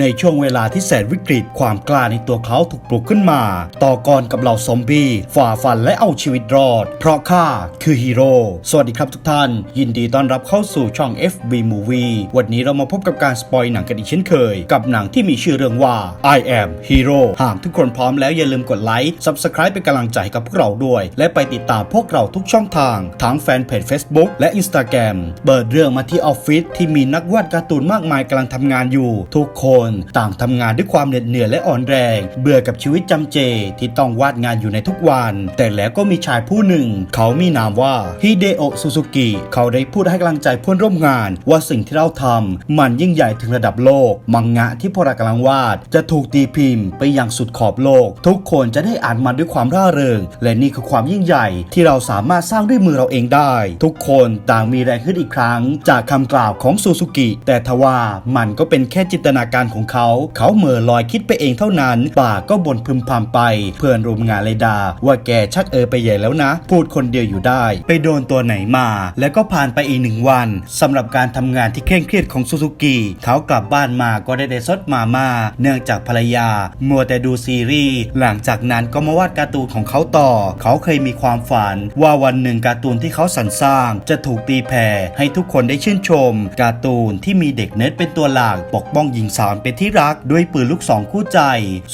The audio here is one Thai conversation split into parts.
ในช่วงเวลาที่แสนวิกฤต ความกล้าในตัวเขาถูกปลุกขึ้นมา ต่อกรกับเหล่าซอมบี้ฝ่าฟันและเอาชีวิตรอด เพราะข้าคือฮีโร่สวัสดีครับทุกท่าน ยินดีต้อนรับเข้าสู่ช่อง FB Movie วันนี้เรามาพบกับการสปอยหนังกันอีกเช่นเคย กับหนังที่มีชื่อเรื่องว่า I am Hero หากทุกคนพร้อมแล้วอย่าลืมกดไลค์ Subscribe เป็นกำลังใจให้กับพวกเราด้วย และไปติดตามพวกเราทุกช่องทางทั้งแฟนเพจ Facebook และ Instagram เปิดเรื่องมาที่ออฟฟิศที่มีนักวาดการ์ตูนมากมายกำลังทำงานอยู่ ทุกคนต่างทำงานด้วยความเหน็ดเหนื่อยและอ่อนแรง เบื่อกับชีวิตจำเจที่ต้องวาดงานอยู่ในทุกวัน แต่แล้วก็มีชายผู้หนึ่ง เขามีนามว่าฮิเดโอะซูซูกิเขาได้พูดให้กำลังใจเพื่อนร่วมงาน ว่าสิ่งที่เราทำมันยิ่งใหญ่ถึงระดับโลก มังงะที่พวกเรากำลังวาด จะถูกตีพิมพ์ไปยังสุดขอบโลก ทุกคนจะได้อ่านมันด้วยความร่าเริง และนี่คือความยิ่งใหญ่ที่เราสามารถสร้างด้วยมือเราเองได้ ทุกคนต่างมีแรงขึ้นอีกครั้ง จากคำกล่าวของซูซูกิแต่ทว่ามันก็เป็นแค่จินตนาการของเขา เขาเม่อลอยคิดไปเองเท่านั้นปากก็บ่นพึมพำไป เพื่อนร่วมงานเลยดา ว่าแกชักเออไปใหญ่แล้วนะ พูดคนเดียวอยู่ได้ ไปโดนตัวไหนมา แล้วก็ผ่านไปอีกหนึ่งวันสำหรับการทำงานที่เคร่งเครียดของซูซูกิเขากลับบ้านมาก็ได้ได้ซดมาม่าเนื่องจากภรรยา มัวแต่ดูซีรีส์หลังจากนั้นก็มาวาดการ์ตูนของเขาต่อ เขาเคยมีความฝัน ว่าวันหนึ่งการ์ตูนที่เขาสรรสร้าง จะถูกตีแผ่ให้ทุกคนได้ชื่นชม การ์ตูนที่มีเด็กเนิร์ดเป็นตัวหลักปกป้องหญิงสาวเป็นที่รักด้วยปืนลูกสองคู่ใจ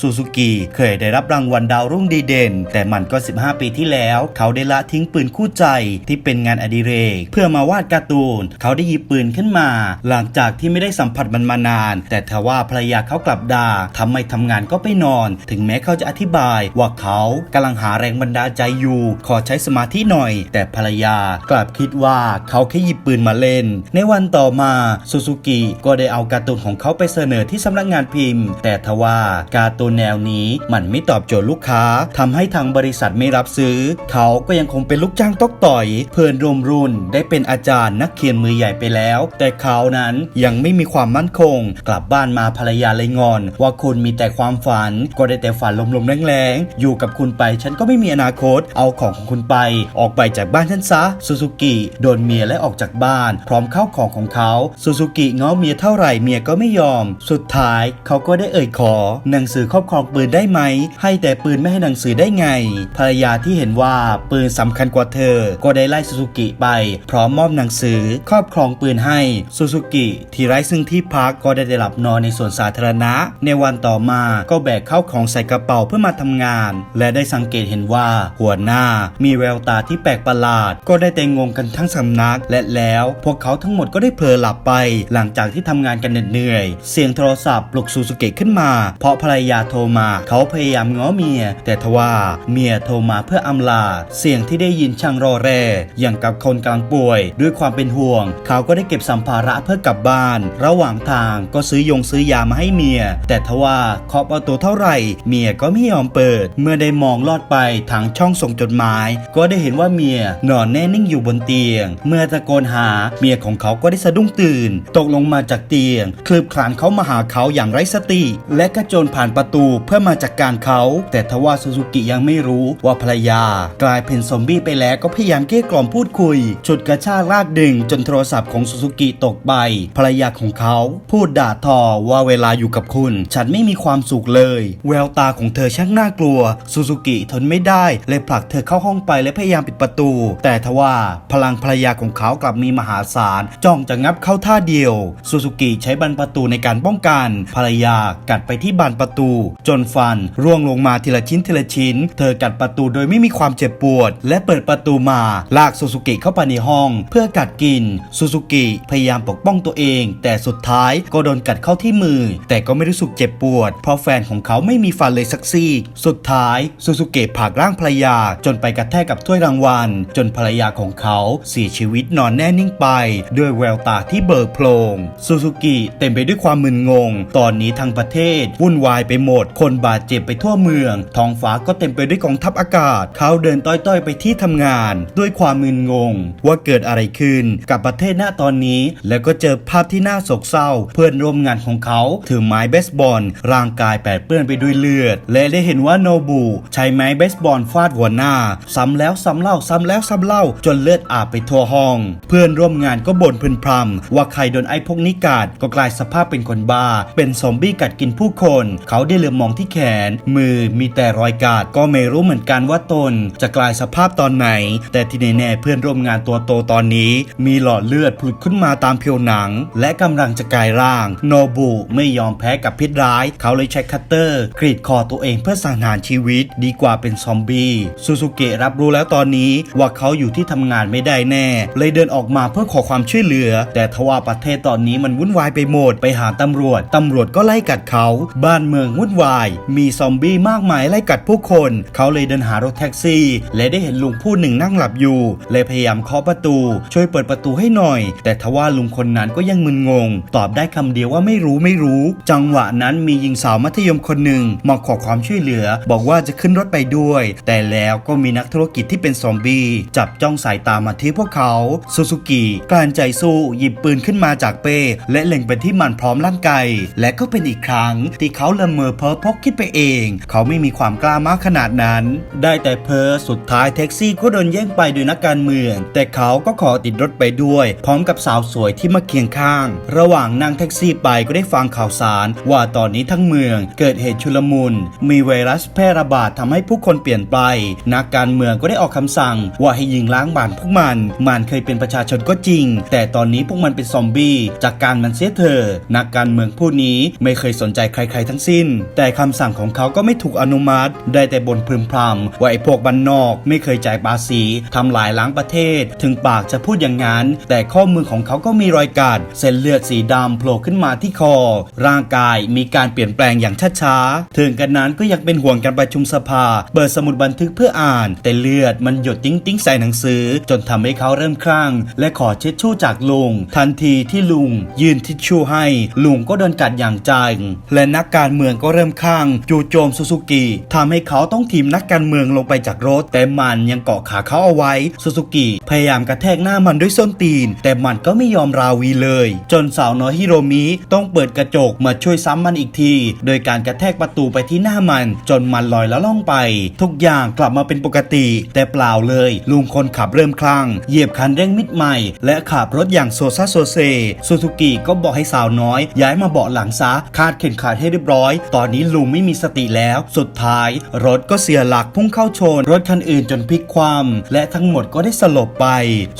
ซูซูกิเคยได้รับรางวัลดาวรุ่งดีเด่น แต่มันก็ 15 ปีที่แล้ว เขาได้ละทิ้งปืนคู่ใจที่เป็นงานอดิเรก เพื่อมาวาดการ์ตูน เขาได้หยิบปืนขึ้นมา หลังจากที่ไม่ได้สัมผัสมันมานาน แต่ทว่าภรรยาเขากลับด่าทำไมทำงานก็ไปนอน ถึงแม้เขาจะอธิบายว่าเขากำลังหาแรงบันดาลใจอยู่ ขอใช้สมาธิหน่อย แต่ภรรยากลับคิดว่าเขาแค่หยิบปืนมาเล่น ในวันต่อมาซูซูกิก็ได้เอาการ์ตูนของเขาไปเสนอที่สำนักงานพิมพ์ แต่ทว่าการ์ตูนแนวนี้มันไม่ตอบโจทย์ลูกค้าทำให้ทางบริษัทไม่รับซื้อ เขาก็ยังคงเป็นลูกจ้างตอกต่อย เพื่อนร่วมรุ่นได้เป็นอาจารย์นักเขียนมือใหญ่ไปแล้ว แต่เขานั้นยังไม่มีความมั่นคง กลับบ้านมาภรรยาเลยงอน ว่าคุณมีแต่ความฝัน ก็ได้แต่ฝันลมๆแรงๆอยู่กับคุณไปฉันก็ไม่มีอนาคต เอาของของคุณไป ออกไปจากบ้านฉันซะซูซูกิโดนเมียและออกจากบ้าน พร้อมเข้าของของเขาซูซูกิง้อเมียเท่าไหร่เมียก็ไม่ยอมสุดท้ายเขาก็ได้เอ่ยขอ หนังสือครอบครองปืนได้ไหม ให้แต่ปืนไม่ให้หนังสือได้ไง ภรรยาที่เห็นว่าปืนสำคัญกว่าเธอ ก็ได้ไล่ซูซูกิไป พร้อมมอบหนังสือครอบครองปืนให้ซูซูกิที่ไร้ซึ่งที่พักก็ได้ได้หลับนอนในสวนสาธารณะ ในวันต่อมาก็แบกเข้าของใส่กระเป๋าเพื่อมาทำงาน และได้สังเกตเห็นว่าหัวหน้ามีแววตาที่แปลกประหลาด ก็ได้แต่งงกันทั้งสำนักและแล้ว พวกเขาทั้งหมดก็ได้เผลอหลับไป หลังจากที่ทำงานกันเหนื่อย เสียงโทรศัพท์ปลุกซูซูกิขึ้นมา เพราะภรรยาโทรมา เขาพยายามง้อเมีย แต่ทว่าเมียโทรมาเพื่ออำลา เสียงที่ได้ยินช่างรอแร อย่างกับคนกำลังป่วย ด้วยความเป็นห่วง เขาก็ได้เก็บสัมภาระเพื่อกลับบ้าน ระหว่างทางก็ซื้อยงซื้อยามาให้เมีย แต่ทว่าเคาะประตูเท่าไหร่ เมียก็ไม่ยอมเปิด เมื่อได้มองลอดไปทางช่องส่งจดหมาย ก็ได้เห็นว่าเมียนอนแน่นิ่งอยู่บนเตียง เมื่อตะโกนหาเมียของเขาก็ได้สะดุ้งตื่น ตกลงมาจากเตียง คลืบคลานเข้ามาหาเขาอย่างไร้สติ และกระโจนผ่านประตูเพื่อมาจัดกการเขา แต่ทว่าซูซูกิยังไม่รู้ว่าภรรยา กลายเป็นซอมบี้ไปแล้วก็พยายามเกลี้ยกล่อมพูดคุยฉุดกระชากลากดึงจนโทรศัพท์ของซูซูกิตกไปภรรยาของเขา พูดด่าทอว่าเวลาอยู่กับคุณ ฉันไม่มีความสุขเลย แววตาของเธอช่างน่ากลัวซูซูกิทนไม่ได้เลยผลักเธอเข้าห้องไปและพยายามปิดประตู แต่ทว่าพลังภรรยาของเขากลับมีมหาศาลจ้องจะงับเข้าท่าเดียวซูซูกิใช้บันประตูในการป้องกันภรรยากัดไปที่บานประตู จนฟันร่วงลงมาทีละชิ้นทีละชิ้น เธอกัดประตูโดยไม่มีความเจ็บปวด และเปิดประตูมาลากซูซูกิเข้าไปในห้อง เพื่อกัดกินซูซูกิพยายามปกป้องตัวเอง แต่สุดท้ายก็โดนกัดเข้าที่มือ แต่ก็ไม่รู้สึกเจ็บปวด เพราะแฟนของเขาไม่มีฟันเลยสักซี่ สุดท้ายซูซูกิผลักร่างภรรยา จนไปกระแทกกับถ้วยรางวัล จนภรรยาของเขาเสียชีวิตนอนแน่นิ่งไป ด้วยแววตาที่เบิกโพลงซูซูกิเต็มไปด้วยความมึนงงตอนนี้ทั้งประเทศวุ่นวายไปหมด คนบาดเจ็บไปทั่วเมือง ท้องฟ้าก็เต็มไปด้วยกองทัพอากาศ เขาเดินต้อยๆไปที่ทำงาน ด้วยความมึนงง ว่าเกิดอะไรขึ้นกับประเทศหน้าตอนนี้ แล้วก็เจอภาพที่น่าโศกเศร้า เพื่อนร่วมงานของเขาถือไม้เบสบอล ร่างกายแปดเปื้อนไปด้วยเลือด และได้เห็นว่าโนบุใช้ไม้เบสบอลฟาดหัวหน้า ซ้ำแล้วซ้ำเล่าซ้ำแล้วซ้ำเล่าจนเลือดอาบไปทั่วห้อง เพื่อนร่วมงานก็บ่นพึนพรำว่าใครโดนไอ้พวกนี้กาดก็กลายสภาพเป็นคนบ้าเป็นซอมบี้กัดกินผู้คน เขาได้เหลือบมองที่แขน มือมีแต่รอยกัดก็ไม่รู้เหมือนกันว่าตน จะกลายสภาพตอนไหน แต่ที่แน่ๆเพื่อนร่วมงานตัวโตตอนนี้ มีหลอดเลือดผุดขึ้นมาตามผิวหนัง และกำลังจะกลายร่าง โนบุไม่ยอมแพ้กับพิษร้าย เขาเลยใช้คัตเตอร์กรีดคอตัวเองเพื่อสังหารชีวิต ดีกว่าเป็นซอมบี้ซูซูเกะรับรู้แล้วตอนนี้ว่าเขาอยู่ที่ทำงานไม่ได้แน่ เลยเดินออกมาเพื่อขอความช่วยเหลือ แต่ทว่าประเทศตอนนี้มันวุ่นวายไปหมดไปหาตำรวจตำรวจก็ไล่กัดเขา บ้านเมืองวุ่นวาย มีซอมบี้มากมายไล่กัดผู้คน เขาเลยเดินหารถแท็กซี่ และได้เห็นลุงผู้หนึ่งนั่งหลับอยู่ เลยพยายามเคาะประตู ช่วยเปิดประตูให้หน่อย แต่ทว่าลุงคนนั้นก็ยังมึนงง ตอบได้คำเดียวว่าไม่รู้ไม่รู้ จังหวะนั้นมีหญิงสาวมัธยมคนหนึ่งมาขอความช่วยเหลือ บอกว่าจะขึ้นรถไปด้วย แต่แล้วก็มีนักธุรกิจที่เป็นซอมบี้จับจ้องสายตามาที่พวกเขาซูซูกิกลั้นใจสู้หยิบปืนขึ้นมาจากเป้และเล็งไปที่มันพร้อมลั่นไกและก็เป็นอีกครั้งที่เขาละเมอเพ้อพกคิดไปเอง เขาไม่มีความกล้ามากขนาดนั้น ได้แต่เพ้อสุดท้ายแท็กซี่ก็โดนแย่งไปโดยนักการเมือง แต่เขาก็ขอติดรถไปด้วย พร้อมกับสาวสวยที่มาเคียงข้าง ระหว่างนั่งแท็กซี่ไปก็ได้ฟังข่าวสาร ว่าตอนนี้ทั้งเมืองเกิดเหตุชุลมุน มีไวรัสแพร่ระบาดทำให้ผู้คนเปลี่ยนไป นักการเมืองก็ได้ออกคำสั่ง ว่าให้ยิงล้างบ้านพวกมัน มันเคยเป็นประชาชนก็จริง แต่ตอนนี้พวกมันเป็นซอมบี้จากการมันเสียเถอะนักการเมืองผู้นี้ไม่เคยสนใจใครๆทั้งสิ้น แต่คำสั่งของเขาก็ไม่ถูกอนุมัติ ได้แต่บนพึมพำว่าไอ้พวกบ้านนอกไม่เคยจ่ายภาษีทำลายล้างประเทศ ถึงปากจะพูดอย่างนั้น แต่ข้อมือของเขาก็มีรอยกัดเส้นเลือดสีดำโผล่ขึ้นมาที่คอ ร่างกายมีการเปลี่ยนแปลงอย่างช้าๆถึงกันนั้นก็ยังเป็นห่วงการประชุมสภา เปิดสมุดบันทึกเพื่ออ่าน แต่เลือดมันหยดติ้งติ้งใส่หนังสือ จนทำให้เขาเริ่มคลั่ง และขอเช็ดชู่จากลุงทันทีที่ลุง ยื่นทิชชู่ให้ลุงก็โดนกัดอย่างจังและนักการเมืองก็เริ่มคลั่งจู่โจมซูซูกิทำให้เขาต้องทีมนักการเมืองลงไปจากรถ แต่มันยังเกาะขาเขาเอาไว้ซูซูกิพยายามกระแทกหน้ามันด้วยส้นตีน แต่มันก็ไม่ยอมราวีเลย จนสาวน้อยฮิโรมิต้องเปิดกระจกมาช่วยซ้ำมันอีกที โดยการกระแทกประตูไปที่หน้ามัน จนมันลอยแล้วล่องไป ทุกอย่างกลับมาเป็นปกติ แต่เปล่าเลย ลุงคนขับเริ่มคลั่งเหยียบคันเร่งมิดใหม่ และขับรถอย่างโซซาโซเซซูซูกิก็บอกให้สาวน้อยย้ายมาเบาะหลังซะคาดเข็มขัดให้เรียบร้อย ตอนนี้ลุงไม่มีสติแล้ว สุดท้าย รถก็เสียหลักพุ่งเข้าชน รถคันอื่นจนพลิกคว่ำและทั้งหมดก็ได้สลบไป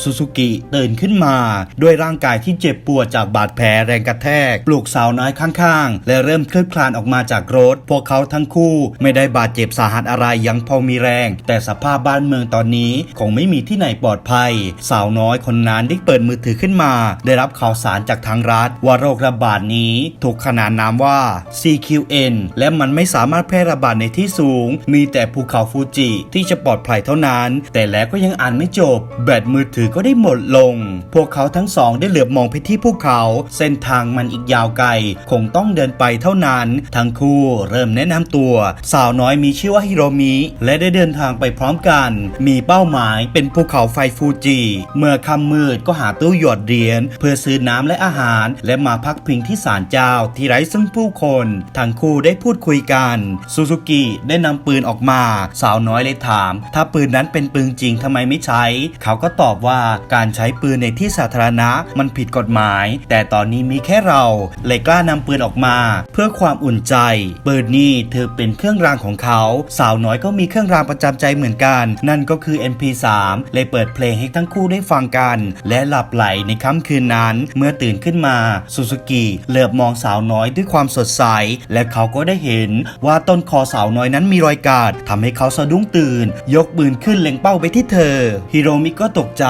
ซูซูกิตื่นขึ้นมา ด้วยร่างกายที่เจ็บปวดจากบาดแผลแรงกระแทก ปลุกสาวน้อยข้างๆ และเริ่มเคลื่อนคลานออกมาจากรถ พวกเขาทั้งคู่ไม่ได้บาดเจ็บสาหัสอะไรยังพอมีแรง แต่สภาพบ้านเมืองตอนนี้คงไม่มีที่ไหนปลอดภัย สาวน้อยคนนั้นได้เปิดมือถือขึ้นมา ได้รับข่าวสารจากทางรัฐว่าโรคระบาดนี้ถูกขนานนามว่า CQN และมันไม่สามารถแพร่ระบาดในที่สูง มีแต่ภูเขาฟูจิ ที่จะปลอดภัยเท่านั้น แต่แล้วก็ยังอ่านไม่จบ แบตมือถือก็ได้หมดลง พวกเขาทั้งสองได้เหลือบมองไปที่ภูเขา เส้นทางมันอีกยาวไกล คงต้องเดินไปเท่านั้น ทั้งคู่เริ่มแนะนำตัว สาวน้อยมีชื่อว่าฮิโรมิ และได้เดินทางไปพร้อมกัน มีเป้าหมายเป็นภูเขาไฟฟูจิ เมื่อค่ำมืดก็หาตู้หยอดเหรียญเพื่อซื้อน้ำและอาหาร และมาพักพิงที่ศาลเจ้าที่ไร้ซึ่งผู้คน ทั้งคู่ได้พูดคุยกันซูซูกิได้นำปืนออกมา สาวน้อยเลยถาม ถ้าปืนนั้นเป็นปืนจริงทำไมไม่ใช้ เขาก็ตอบว่าการใช้ปืนในที่สาธารณะมันผิดกฎหมาย แต่ตอนนี้มีแค่เราเลยกล้านำปืนออกมา เพื่อความอุ่นใจ ปืนนี่เธอเป็นเครื่องรางของเขา สาวน้อยก็มีเครื่องรางประจำใจเหมือนกัน นั่นก็คือ MP3 เลยเปิดเพลงให้ทั้งคู่ได้ฟังกัน และหลับไหลในค่ำคืนนั้น เมื่อตื่นขึ้นมาซูซูกิเหลือบมองสาวน้อยด้วยความสดใส และเขาก็ได้เห็นว่าต้นคอสาวน้อยนั้นมีรอยกาดทำให้เขาสะดุ้งตื่น ยกปืนขึ้นเล็งเป้าไปที่เธอ ฮิโรมิก็ตกใจ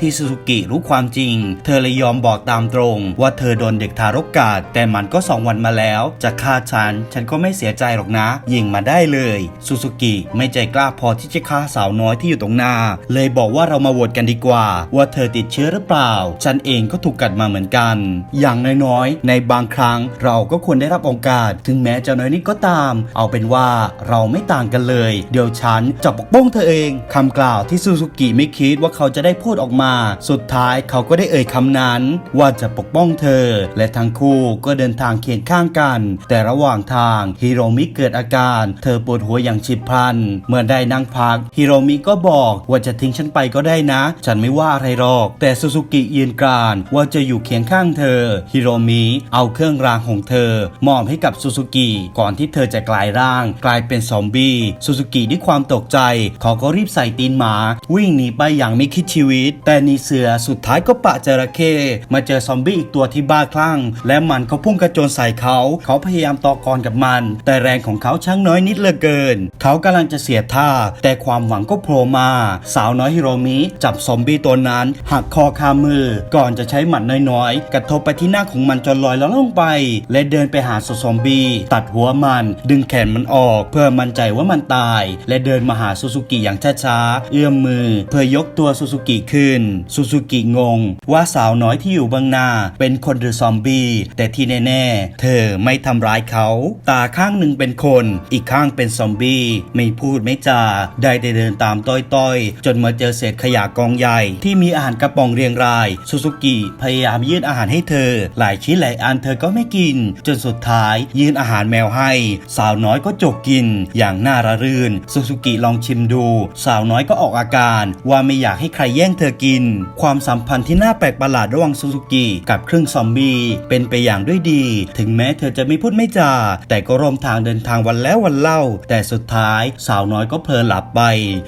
ที่ซูซูกิรู้ความจริง เธอเลยยอมบอกตามตรง ว่าเธอโดนเด็กทารกกาดแต่มันก็สองวันมาแล้ว จะฆ่าฉัน ฉันก็ไม่เสียใจหรอกนะ ยิงมาได้เลยซูซูกิไม่ใจกล้าพอที่จะฆ่าสาวน้อยที่อยู่ตรงหน้า เลยบอกว่าเรามาโหวตกันดีกว่า ว่าเธอติดเชื้อหรือเปล่า ฉันเองก็ถูกกัดมาเหมือนกัน อย่างน้อยๆในบางครั้ง เราก็ควรได้รับโอกาส ถึงแม้จะน้อยนิดก็ตาม เอาเป็นว่าเราไม่ต่างกันเลย เดี๋ยวฉันจะปกป้องเธอเองคำกล่าวที่ซูซูกิไม่คิดว่าเขาจะได้พูดออกมา สุดท้ายเขาก็ได้เอ่ยคำนั้น ว่าจะปกป้องเธอ และทั้งคู่ก็เดินทางเคียงข้างกัน แต่ระหว่างทางฮิโรมิเกิดอาการ เธอปวดหัวอย่างฉิบพลัน เมื่อได้นั่งพักฮิโรมิก็บอกว่าจะทิ้งฉันไปก็ได้นะ ฉันไม่ว่าอะไรหรอก แต่ซูซูกิยืนกรานว่าจะอยู่เคียงข้างเธอฮิโรมิเอาเครื่องรางของเธอมอบให้กับซูซูกิก่อนที่เธอจะกลายร่าง กลายเป็นซอมบี้ซูซูกิด้วยความตกใจ เขาก็รีบใส่ตีนหมา วิ่งหนีไปอย่างไม่คิดชีวิต แต่นีเสือสุดท้ายก็ปะจระเข้มาเจอซอมบี้อีกตัวที่บ้าคลั่ง และมันก็พุ่งกระโจนใส่เขา เขาพยายามต่อกรกับมัน แต่แรงของเขาช่างน้อยนิดเหลือเกิน เขากำลังจะเสียท่า แต่ความหวังก็โผล่มา สาวน้อยฮิโรมิจับซอมบี้ตัวนั้นหักคอคามือ ก่อนจะใช้หมัดน้อยๆ กระทบไปที่หน้าของมันจนลอยแล้วลงไป และเดินไปหาซอมบี้ตัดหัวมัน ดึงแขนมันออก เพื่อมั่นใจว่ามันตาย และเดินมาหาซูซูกิอย่างช้าๆเอื้อมมือ เพื่อยกตัวซูซูกิขึ้นซูซูกิงง ว่าสาวน้อยที่อยู่เบื้องหน้าเป็นคนหรือซอมบี้แต่ที่แน่ๆ เธอไม่ทำร้ายเขา ตาข้างหนึ่งเป็นคน อีกข้างเป็นซอมบี้ไม่พูดไม่จา ได้แต่เดินตามต้อยๆ จนมาเจอเศษขยะกองใหญ่ที่มีอาหารกระป๋องเรียงรายซูซูกิพยายามยื่นอาหารให้เธอ หลายชิ้นหลายอันเธออก็ไม่กิน จนสุดท้ายยื่นอาหารแมวให้ สาวน้อยก็จกกิน อย่างน่าระรื่นซูซูกิลองชิมดู สาวน้อยก็ออกอาการว่าไม่อยากให้ใครแย่งเธอกิน ความสัมพันธ์ที่น่าแปลกประหลาดระหว่างซูซูกิกับเครื่องซอมบี้เป็นไปอย่างด้วยดี ถึงแม้เธอจะไม่พูดไม่จา แต่ก็ร่วมทางเดินทางวันแล้ววันเล่า แต่สุดท้ายสาวน้อยก็เพลินหลับไป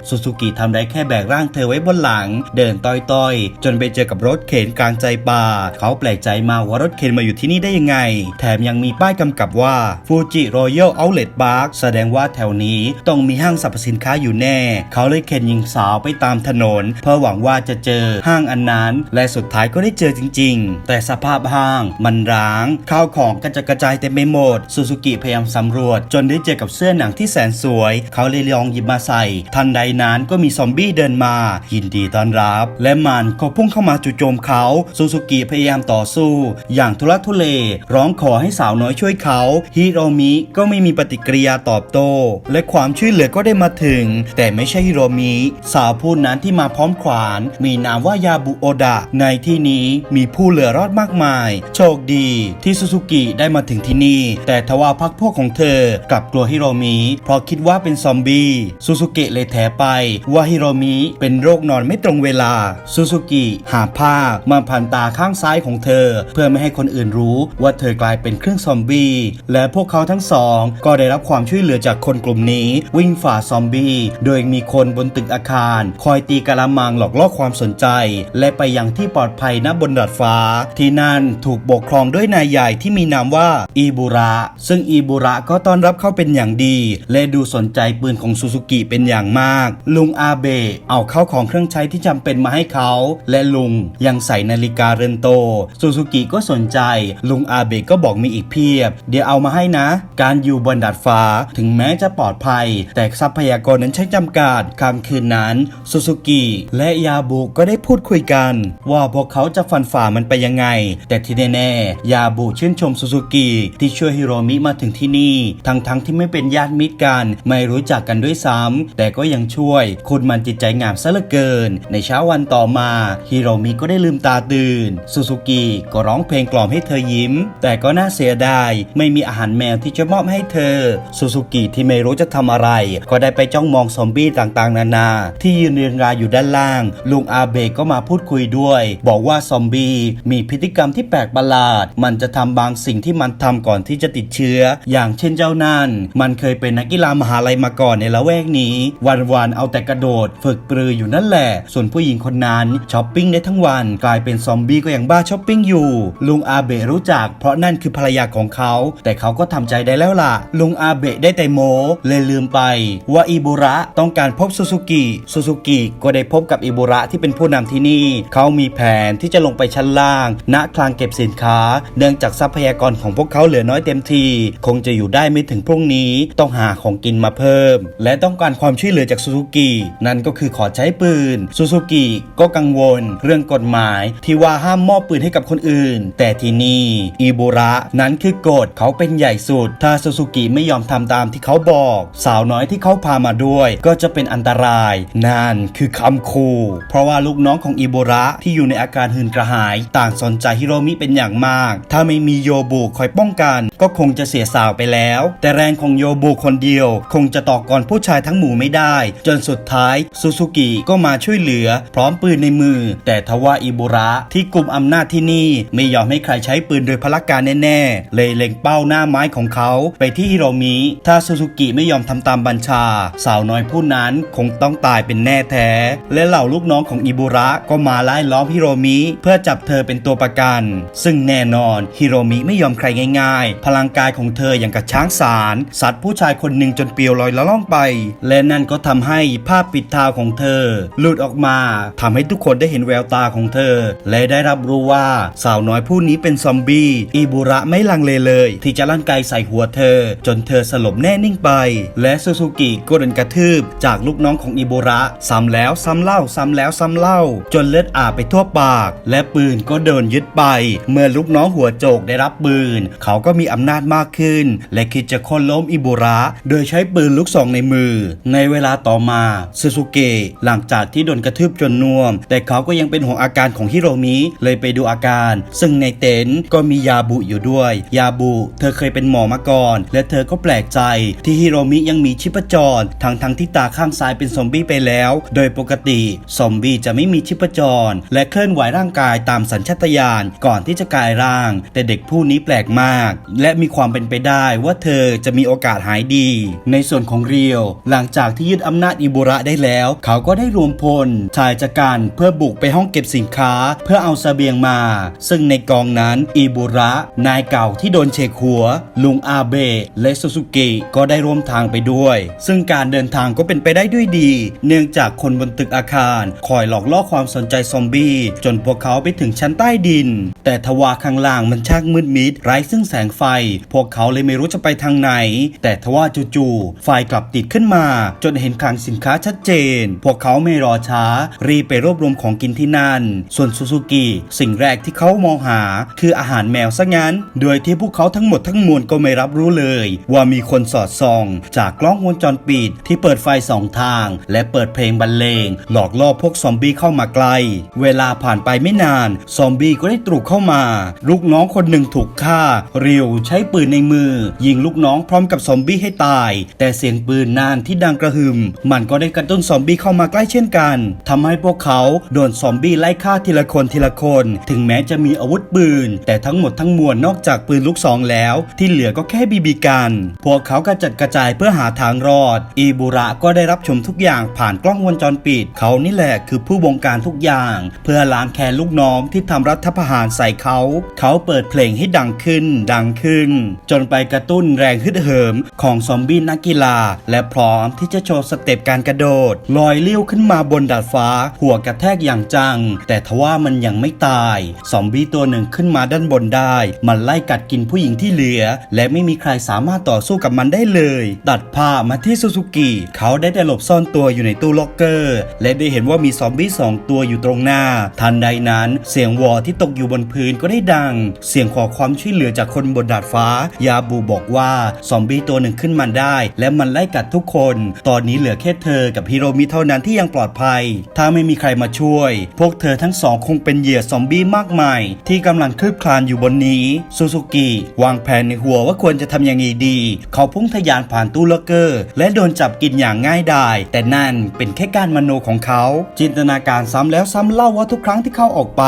ซูซูกิทำได้แค่แบกร่างเธอไว้บนหลัง เดินต้อยๆ จนไปเจอกับรถเข็นกลางใจป่า เขาแปลกใจมากว่ารถเข็นมาอยู่ที่นี่ได้ยังไง แถมยังมีป้ายกำกับว่าฟูจิรอยัลเอาเล t บาร์แสดงว่าแถวนี้ต้องมีห้างสรรพสินค้าอยู่แน่ เขาเลยเข็นหญิงสาวไปตามถนน เพื่อหวังว่าจะเจอห้างอันนั้น และสุดท้ายก็ได้เจอจริง ๆ แต่สภาพห้างมันร้าง ข้าวของกระจัดกระจายเต็มไปหมดซูซูกิพยายามสำรวจ จนได้เจอกับเสื้อหนังที่แสนสวย เขาเลยลองหยิบมาใส่ ทันใดนั้นก็มีซอมบี้เดินมา ยินดีต้อนรับ และมันก็พุ่งเข้ามาจู่โจมเขาซูซูกิพยายามต่อสู้ อย่างทุลักทุเลร้องขอให้สาวน้อยช่วยเขาฮิโรมิก็ไม่มีปฏิกิริยาตอบโต้และความช่วยเหลือก็ได้มาถึง แต่ไม่ใช่ฮิโรมิสาวผู้นั้นที่มาพร้อมขวาน มีนามว่ายาบุโอดะ ในที่นี้มีผู้เหลือรอดมากมาย โชคดีที่ซูซูกิได้มาถึงที่นี่ แต่ทว่าพักพวกของเธอกลับกลัวฮิโรมิเพราะคิดว่าเป็นซอมบี้ซูซูกิเลยแถไปว่าฮิโรมิเป็นโรคนอนไม่ตรงเวลาซูซูกิหาผ้ามาพันตาข้างซ้ายของเธอ เพื่อไม่ให้คนอื่นรู้ว่าเธอกลายเป็นเครื่องซอมบี้และพวกเขาทั้งสอง ก็ได้รับความช่วยเหลือจากคนกลุ่มนี้ วิ่งฝ่าซอมบี้ โดยมีคนบนตึกอาคาร คอยตีกะละมังหลอกล่อความสนใจ และไปยังที่ปลอดภัยณบนดาดฟ้า ที่นั่นถูกปกครองด้วยนายใหญ่ที่มีนามว่าอีบุระ ซึ่งอีบุระก็ต้อนรับเขาเป็นอย่างดี และดูสนใจปืนของซูซูกิเป็นอย่างมาก ลุงอาเบะเอาเข้าของเครื่องใช้ที่จำเป็นมาให้เขา และลุงยังใส่นาฬิกาเรือนโตซูซูกิก็สนใจ ลุงอาเบะก็บอกมีอีกเพียบ เดี๋ยวเอามาให้นะ การอยู่บนดาดฟ้าถึงแม้จะปลอดภัย แต่ทรัพยากรนั้นใช้จำกัดค่ำคืนนั้นซูซูกิและยาบุก็ได้พูดคุยกัน ว่าพวกเขาจะฟันฝ่ามันไปยังไง แต่ที่แน่ๆยาบุชื่นชมซูซูกิที่ช่วยฮิโรมิมาถึงที่นี่ทั้งๆทที่ไม่เป็นญาติมิตรกันไม่รู้จักกันด้วยซ้ำแต่ก็ยังช่วยคุณมันจิตใจงามซะเหลือเกิน ในเช้าวันต่อมาฮิโรมิก็ได้ลืมตาตื่นซูซูกิก็ร้องเพลงกล่อมให้เธอยิ้มแต่ก็น่าเสียดาย ไม่มีอาหารแมวที่จะมอบให้เธอ ซูซูกิที่ไม่รู้จะทำอะไร ก็ได้ไปจ้องมองซอมบี้ต่างๆ นานา ที่ยืนเรียงรายอยู่ด้านล่าง ลุงอาเบะก็มาพูดคุยด้วย บอกว่าซอมบี้มีพฤติกรรมที่แปลกประหลาด มันจะทำบางสิ่งที่มันทำก่อนที่จะติดเชื้อ อย่างเช่นเจ้านั่น มันเคยเป็นนักกีฬามหาลัยมาก่อนในละแวกนี้ วันๆเอาแต่กระโดด ฝึกปรืออยู่นั่นแหละ ส่วนผู้หญิงคนนั้นช้อปปิ้งได้ทั้งวัน กลายเป็นซอมบี้ก็ยังบ้าช้อปปิ้งอยู่ ลุงอาเบะรู้จัก เพราะนั่นคือภรรยาของเขา แต่เขาก็ทำใจได้แล้วล่ะ ลุงอาเบะได้แต่โมเลยลืมไป ว่าอิบุระต้องการพบซูซูกิซูซูกิก็ได้พบกับอิบุระที่เป็นผู้นำที่นี่ เขามีแผนที่จะลงไปชั้นล่าง ณคลังเก็บสินค้า เนื่องจากทรัพยากรของพวกเขาเหลือน้อยเต็มที คงจะอยู่ได้ไม่ถึงพรุ่งนี้ต้องหาของกินมาเพิ่ม และต้องการความช่วยเหลือจากซูซูกินั่นก็คือขอใช้ปืนซูซูกิก็กังวล เรื่องกฎหมายที่ว่าห้ามมอบปืนให้กับคนอื่น แต่ที่นี่อิบุระนั้นคือกฎเขาเป็นใหญ่สุด ถ้าซูซูกิไม่ยอมทำตามที่เขาบอก สาวน้อยที่เขาพามาด้วย ก็จะเป็นอันตราย นั่นคือคำคูเพราะว่าลูกน้องของอิบุระที่อยู่ในอาการหืนกระหาย ต่างสนใจฮิโรมิเป็นอย่างมาก ถ้าไม่มีโยบุคอยป้องกัน ก็คงจะเสียสาวไปแล้ว แต่แรงของโยบุคนเดียว คงจะต่อกรผู้ชายทั้งหมู่ไม่ได้ จนสุดท้ายซูซูกิก็มาช่วยเหลือ พร้อมปืนในมือ แต่ทว่าอิบุระที่กลุ่มอำนาจที่นี่ไม่ยอมให้ใครใช้ปืนโดยพละการแน่ๆ เลยเล็งเป้าหน้าไม้ของเขาไปที่ฮิโรมิ ถ้าซูซูกิไม่ยอมทำตามบัญชา สาวน้อยผู้นั้นคงต้องตายเป็นแน่แท้ และเหล่าลูกน้องของอิบุระก็มาไล่ล้อมฮิโรมิ เพื่อจับเธอเป็นตัวประกัน ซึ่งแน่นอนฮิโรมิไม่ยอมใครง่าย ๆ พลังกายของเธออย่างกับช้างสาร สัตว์ผู้ชายคนหนึ่งจนเปลิวลอยละล่องไป และนั่นก็ทำให้ภาพปิดตาของเธอ หลุดออกมาทำให้ทุกคนได้เห็นแววตาของเธอ และได้รับรู้ว่าสาวน้อยผู้นี้เป็นซอมบี้อิบุระไม่ลังเลเลย ที่จะลั่นไกใส่หัวเธอ จนเธอสลบแน่นิ่งไป และซูซูกิก็โดนกระทืบ จากลูกน้องของอิบุระซ้ำแล้วซ้ำเล่าซ้ำแล้วซ้ำเล่า จนเลือดอาบไปทั่วปาก และปืนก็โดนยึดไป เมื่อลูกน้องหัวโจกได้รับปืน เขาก็มีอำนาจมากขึ้น และคิดจะค้นล้มอิบุระ โดยใช้ปืนลูกซองในมือ ในเวลาต่อมาซูซูเกะหลังจากที่โดนกระทืบจนน่วม แต่เขาก็ยังเป็นห่วงอาการของฮิโรมิเลยไปดูอาการ ซึ่งในเต็นท์ก็มียาบุอยู่ด้วย ยาบุ เธอเคยเป็นหมอมาก่อน และเธอก็แปลกใจที่ฮิโรมิยังมีชีพจรทั้งทั้งที่ตาข้างซ้ายเป็นซอมบี้ไปแล้ว โดยปกติซอมบี้จะไม่มีชีพจร และเคลื่อนไหวร่างกายตามสัญชาตญาณก่อนที่จะกลายร่าง แต่เด็กผู้นี้แปลกมาก และมีความเป็นไปได้ว่าเธอจะมีโอกาสหายดี ในส่วนของเรียว หลังจากที่ยึดอำนาจอิบุระได้แล้ว เขาก็ได้รวมพลชายจักรเพื่อบุกไปห้องเก็บสินค้า เพื่อเอาเสบียงมา ซึ่งในกองนั้นอิบุระ นายเก่าที่โดนเชกหัว ลุงอาเบะและซูซูกิก็ได้ร่วมทางไปด้วย ซึ่งการเดินทางก็เป็นไปได้ด้วยดี เนื่องจากคนบนตึกอาคารคอยหลอกล่อความสนใจซอมบี้จนพวกเขาไปถึงชั้นใต้ดิน แต่ทว่าข้างล่างมันช่างมืดมิดไร้ซึ่งแสงไฟ พวกเขาเลยไม่รู้จะไปทางไหน แต่ทว่าจู่ๆไฟกลับติดขึ้นมา จนเห็นคลังสินค้าชัดเจน พวกเขาไม่รอช้า รีบไปรวบรวมของกินที่นั่น ส่วนซูซูกิสิ่งแรกที่เขามองหาคืออาหารแมวซะงั้น โดยที่พวกเขาทั้งหมดทั้งมวลก็ไม่รับรู้เลย ว่ามีคนสอดส่อง จากกล้องวงจรปิดที่เปิดไฟสองทาง และเปิดเพลงบรรเลง หลอกล่อพวกซอมบี้เข้ามาใกล เวลาผ่านไปไม่นาน ซอมบี้ก็ได้ตรุกเข้ามา ลูกน้องคนหนึ่งถูกฆ่า เรียวใช้ปืนในมือ ยิงลูกน้องพร้อมกับซอมบี้ให้ตาย แต่เสียงปืนนานที่ดังกระหึ่มมันก็ได้กระตุ้นซอมบี้เข้ามาใกล้เช่นกันทำให้พวกเขาโดนซอมบี้ไล่ฆ่าทีละคนทีละคน ถึงแม้จะมีอาวุธปืน แต่ทั้งหมดทั้งมวลนอกจากปืนลูกซองแล้ว ที่เหลือก็แค่บีบีกัน พวกเขากระจัดกระจายเพื่อหาทางรอด อีบุระก็ได้รับชมทุกอย่างผ่านกล้องวงจรปิด เขานี่แหละคือผู้บงการทุกอย่าง เพื่อล้างแค้นลูกน้องที่ทำรัฐประหารใส่เขา เขาเปิดเพลงให้ดังขึ้น ดังขึ้น จนไปกระตุ้นแรงฮึดเหิมของซอมบี้นักกีฬา และพร้อมที่จะโชว์สเต็ปการกระโดด ลอยเลี้ยวขึ้นมาบนดาดฟ้า หัวกระแทกอย่างจัง แต่ทว่ามันยังไม่ตาย ซอมบี้ตัวหนึ่งขึ้นมาด้านบนได้ มันไล่กัดกินผู้หญิงที่เหลือ และไม่มีใครสามารถต่อสู้กับมันได้เลย ตัดผ้ามาที่ซูซูกิเขาได้แต่หลบซ่อนตัวอยู่ในตู้ล็อกเกอร์ และได้เห็นว่ามีซอมบี้สองตัวอยู่ตรงหน้า ทันใดนั้น เสียงวอที่ตกอยู่บนพื้นก็ได้ดัง เสียงขอความช่วยเหลือจากคนบนดาดฟ้า ยาบูบอกว่าซอมบี้ตัวหนึ่งขึ้นมาได้ และมันไล่กัดทุกคน ตอนนี้เหลือแค่เธอกับฮิโรมิเท่านั้นที่ยังปลอดภัย ถ้าไม่มีใครมาช่วย พวกเธอทั้งสองคงเป็นเหยื่อซอมบี้มากมาย ที่กำลังคลืบคลานอยู่อยู่บนนี้ซูซูกิวางแผนในหัวว่าควรจะทำอยังไงดี เขาพุ่งทะยานผ่านตู้ล็อกเกอร์ และโดนจับกินอย่างง่ายดาย แต่นั่นเป็นแค่การมโนของเขา จินตนาการซ้ำแล้วซ้ำเล่าว่าทุกครั้งที่เขาออกไป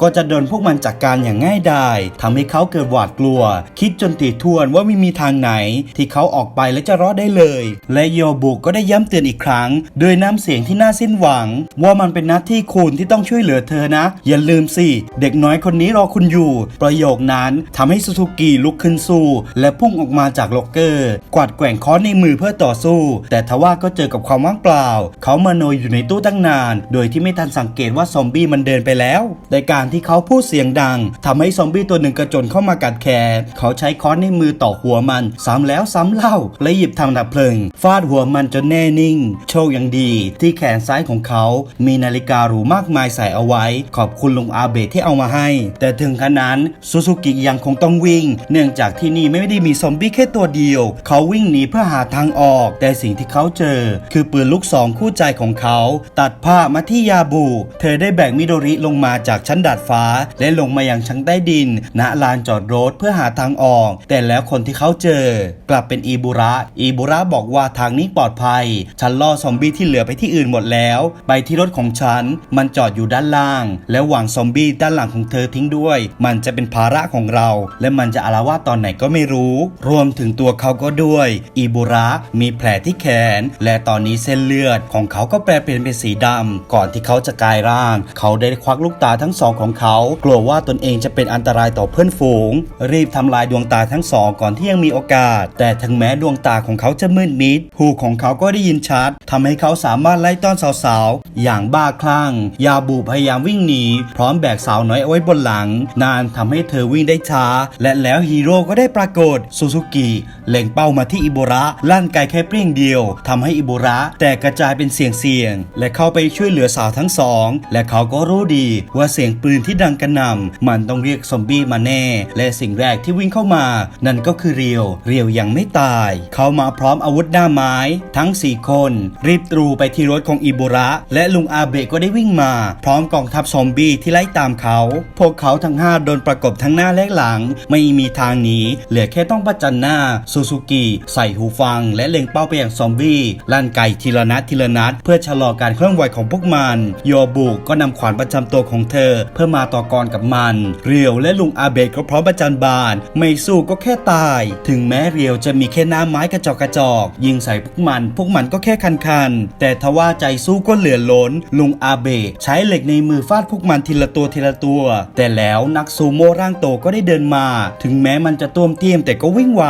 ก็จะโดนพวกมันจัดกการอย่างง่ายดายทำให้เขาเกิดหวาดกลัว คิดจนตีทวนว่าไม่มีทางไหน ที่เขาออกไปและจะรอดได้เลย และโยบุก็ได้ย้ำเตือนอีกครั้งด้วยน้ำเสียงที่น่าสิ้นหวัง ว่ามันเป็นหน้าที่คุณที่ต้องช่วยเหลือเธอนะ อย่าลืมสิ เด็กน้อยคนนี้รอคุณอยู่ประโยคนั้นทำให้ซูซูกิลุกขึ้นสู้ และพุ่งออกมาจากล็อกเกอร์ กวาดแกว่งค้อนในมือเพื่อต่อสู้ แต่ทว่าก็เจอกับความว่างเปล่า เขามาโนอยู่ในตู้ตั้งนาน โดยที่ไม่ทันสังเกตว่าซอมบี้มันเดินไปแล้วในการที่เขาพูดเสียงดังทำให้ซอมบี้ตัวหนึ่งกระโจนเข้ามากัดแขนเขาใช้ค้อนในมือต่อหัวมัน ซ้ำแล้วซ้ำเล่า และหยิบทางดับเพลิง ฟาดหัวมันจนแน่นิ่ง โชคยังดี ที่แขนซ้ายของเขา มีนาฬิกาหรูมากมายใส่เอาไว้ ขอบคุณลุงอาเบะที่เอามาให้ แต่ถึงขนาดนั้นซูซูกิยังคงต้องวิ่ง เนื่องจากที่นี่ไม่ได้มีซอมบี้แค่ตัวเดียว เขาวิ่งหนีเพื่อหาทางออก แต่สิ่งที่เขาเจอ คือปืนลูกซองคู่ใจของเขา ตัดผ้ามาที่ยาบู เธอได้แบกมิโดริลงมาจากชั้นดาดฟ้า และลงมายังชั้นใต้ดิน ณลานจอดรถเพื่อหาทางออก แต่แล้วคนที่เขาเจอ กลับเป็นอีบุระ อีบุระบอกว่าทางนี้ปลอดภัย ฉันล่อซอมบี้ที่เหลือไปที่อื่นหมดแล้ว ไปที่รถของฉัน มันจอดอยู่ด้านล่าง แล้ววางซอมบี้ด้านหลังของเธอทิ้งด้วย มันจะเป็นเป็นภาระของเรา และมันจะอาละวาตอนไหนก็ไม่รู้ รวมถึงตัวเขาก็ด้วยอิบุระมีแผลที่แขน และตอนนี้เส้นเลือดของเขาก็แปลเปลี่ยนเป็นสีดำก่อนที่เขาจะกลายร่าง เขาได้ควักลูกตาทั้งสองของเขา กลัวว่าตนเองจะเป็นอันตรายต่อเพื่อนฝูง รีบทำลายดวงตาทั้งสองก่อนที่ยังมีโอกาส แต่ถึงแม้ดวงตาของเขาจะมืดมิดหูของเขาก็ได้ยินชัดทำให้เขาสามารถไล่ต้อนสาวๆ อย่างบ้าคลั่ง ยาบูพยายามวิ่งหนี พร้อมแบกสาวน้อยเอาไว้บนหลัง นานทำให้เธอวิ่งได้ช้า และแล้วฮีโร่ก็ได้ปรากฏซูซูกิเล็งเป้ามาที่อิโบระลั่นไกแค่เปรี้ยงเดียวทำให้อิโบระแตกกระจายเป็นเสียงเสียง และเข้าไปช่วยเหลือสาวทั้งสอง และเขาก็รู้ดีว่าเสียงปืนที่ดังกระหน่ำมันต้องเรียกซอมบี้มาแน่ และสิ่งแรกที่วิ่งเข้ามา นั่นก็คือเรียวเรียวยังไม่ตาย เขามาพร้อมอาวุธหน้าไม้ ทั้ง 4 คน รีบตรูไปที่รถของอิบุระและลุงอาเบะก็ได้วิ่งมา พร้อมกองทัพซอมบี้ที่ไล่ตามเขา พวกเขาทั้ง 5 โดนประกบทั้งหน้าและหลัง ไม่มีทางหนีเหลือแค่ต้องประจันหน้าซูซูกิใส่หูฟัง และเล็งเป้าไปอย่างซอมบี้ลั่นไก่ทีละนัดทีละนัด เพื่อชะลอการเคลื่อนไหวของพวกมัน โยบุก็นำขวานประจำตัวของเธอ เพื่อมาต่อกรกับมัน เรียวและลุงอาเบะก็พร้อมประจันบาน ไม่สู้ก็แค่ตาย ถึงแม้เรียวจะมีแค่หน้าไม้กระจอกกระจอก ยิงใส่พวกมัน พวกมันก็แค่คันคันๆแต่ทว่าใจสู้ก็เหลือล้น ลุงอาเบะใช้เหล็กในมือฟาดพวกมันทีละตัวทีละตัว แต่แล้วนักซูโม่ร่างโตก็ได้เดินมา ถึงแม้มันจะต้วมเตี้ยมแต่ก็วิ่งไว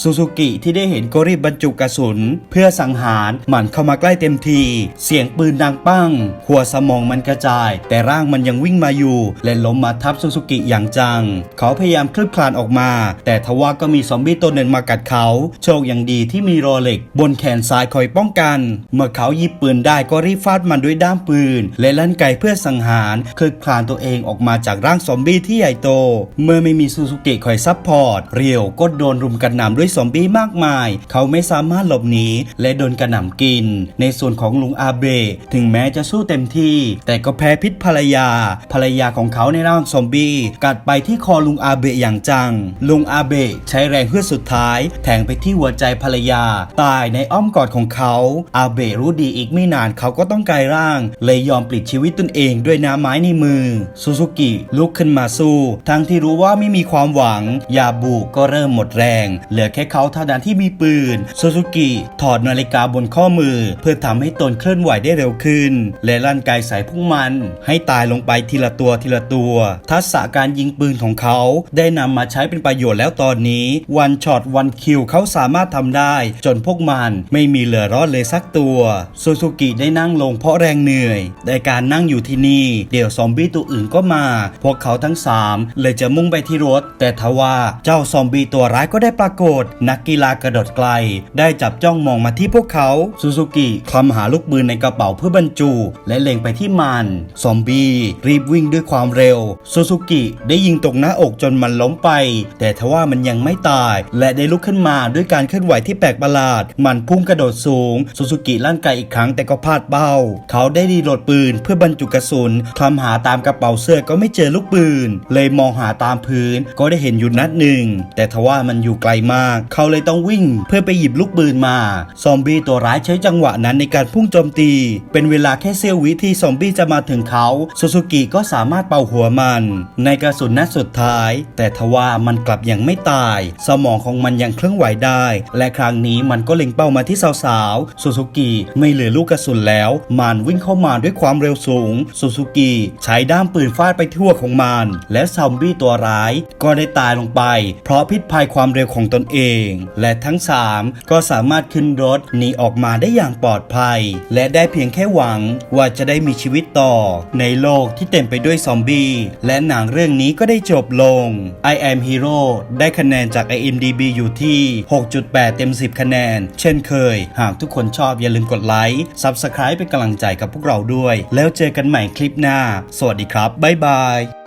ซูซูกิที่ได้เห็นก็รีบบรรจุกระสุน เพื่อสังหารมันเข้ามาใกล้เต็มที เสียงปืนดังปั้ง หัวสมองมันกระจาย แต่ร่างมันยังวิ่งมาอยู่ และล้มมาทับซูซูกิอย่างจัง เขาพยายามคลืบคลานออกมา แต่ทว่าก็มีซอมบี้ตัวหนึ่งมากัดเขา โชคอย่างดีที่มีโรเล็ก บนแขนซ้ายคอยป้องกัน เมื่อเขาหยิบปืนได้ก็รีบฟาดมันด้วยด้ามปืน และลั่นไกเพื่อสังหารคลืบคลานตัวเองออกมาจากร่างซอมบี้ที่ใหญ่โตเมื่อไม่มีซูซูกิคอยซับพอร์ต เรียวก็โดนรุมกระหน่ำด้วยซอมบี้มากมาย เขาไม่สามารถหลบหนีและโดนกระหน่ำกิน ในส่วนของลุงอาเบะถึงแม้จะสู้เต็มที่ แต่ก็แพ้พิษภรรยา ภรรยาของเขาในร่างซอมบี้ กัดไปที่คอลุงอาเบะอย่างจัง ลุงอาเบะใช้แรงเพื่อสุดท้าย แทงไปที่หัวใจภรรยา ตายในอ้อมกอดของเขา อาเบะรู้ดีอีกไม่นานเขาก็ต้องกลายร่าง เลยยอมปลิดชีวิตตนเองด้วยน้ำไม้ในมือ ซูซูกิลุกขึ้นมาสู้ทั้งที่รู้ว่าไม่มีความหวัง ยาบุก็เริ่มหมดแรง เหลือแค่เขาเท่านั้นที่มีปืนโซซูกิถอดนาฬิกาบนข้อมือ เพื่อทำให้ตนเคลื่อนไหวได้เร็วขึ้น และลั่นไกใส่พวกมัน ให้ตายลงไปทีละตัวทีละตัว ทักษะการยิงปืนของเขาได้นำมาใช้เป็นประโยชน์แล้วตอนนี้ วันช็อตวันคิวเขาสามารถทำได้ จนพวกมันไม่มีเหลือรอดเลยสักตัวโซซูกิได้นั่งลงเพราะแรงเหนื่อยแต่การนั่งอยู่ที่นี่ เดี๋ยวซอมบี้ตัวอื่นก็มา พวกเขาทั้งสามเลยจะมุ่งไปที่รถ แต่ทว่าเจ้าซอมบี้ตัวร้ายก็ได้ปรากฏ นักกีฬากระโดดไกล ได้จับจ้องมองมาที่พวกเขาซูซูกิคลำหาลูกปืนในกระเป๋าเพื่อบรรจุ และเล็งไปที่มัน ซอมบี้รีบวิ่งด้วยความเร็วซูซูกิได้ยิงตรงหน้าอกจนมันล้มไป แต่ทว่ามันยังไม่ตาย และได้ลุกขึ้นมาด้วยการเคลื่อนไหวที่แปลกประหลาด มันพุ่งกระโดดสูงซูซูกิลั่นไกอีกครั้งแต่ก็พลาดเป้า เขาได้รีโหลดปืนเพื่อบรรจุกระสุนคลำหาตามกระเป๋าเสื้อก็ไม่เจอลูกปืน เลยมมองหาตามพื้น ก็ได้เห็นอยู่นัดหนึ่ง แต่ทว่ามันอยู่ไกลมาก เขาเลยต้องวิ่งเพื่อไปหยิบลูกปืนมา ซอมบี้ตัวร้ายใช้จังหวะนั้นในการพุ่งโจมตี เป็นเวลาแค่เสี้ยววิที่ซอมบี้จะมาถึงเขาซูซูกิก็สามารถเป่าหัวมัน ในกระสุนนัดสุดท้าย แต่ทว่ามันกลับยังไม่ตาย สมองของมันยังเคลื่อนไหวได้ และครั้งนี้มันก็เล็งเป้ามาที่สาวๆซูซูกิไม่เหลือลูกกระสุนแล้ว มันวิ่งเข้ามาด้วยความเร็วสูงซูซูกิใช้ด้ามปืนฟาดไปทั่วของมัน และซอมบี้ตัวร้าย ก็ได้ตายลงไป เพราะพิษภัยความเร็วของตนเอง และทั้งสามก็สามารถขึ้นรถหนีออกมาได้อย่างปลอดภัย และได้เพียงแค่หวังว่าจะได้มีชีวิตต่อ ในโลกที่เต็มไปด้วยซอมบี้ และหนังเรื่องนี้ก็ได้จบลง I am Hero ได้คะแนนจาก IMDB อยู่ที่ 6.8 เต็ม 10 คะแนน เช่นเคย หากทุกคนชอบอย่าลืมกดไลค์ Subscribe เป็นกำลังใจกับพวกเราด้วย แล้วเจอกันใหม่คลิปหน้า สวัสดีครับ บ๊ายบาย